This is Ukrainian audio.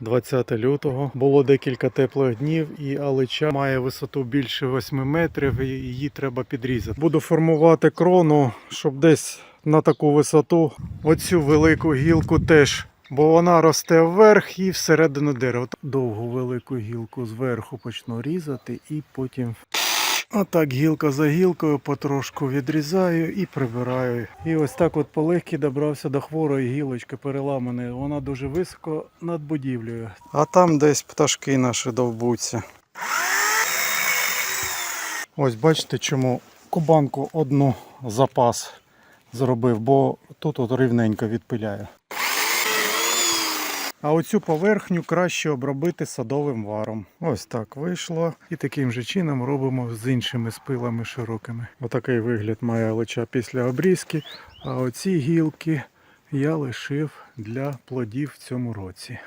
20 лютого. Було декілька теплих днів, і алича має висоту більше 8 метрів, і її треба підрізати. Буду формувати крону, щоб десь на таку висоту оцю велику гілку теж. Бо вона росте вверх і всередину дерева. Довгу велику гілку зверху почну різати і потім Отак гілка за гілкою потрошку відрізаю і прибираю. І ось так от полегкі добрався до хворої гілочки переламаної. Вона дуже високо над будівлею. А там десь пташки наші довбуться. Ось бачите, чому кубанку одну запас зробив, бо тут от рівненько відпиляю. А оцю поверхню краще обробити садовим варом. Ось так вийшло. І таким же чином робимо з іншими спилами широкими. Отакий вигляд має лича після обрізки. А оці гілки я лишив для плодів в цьому році.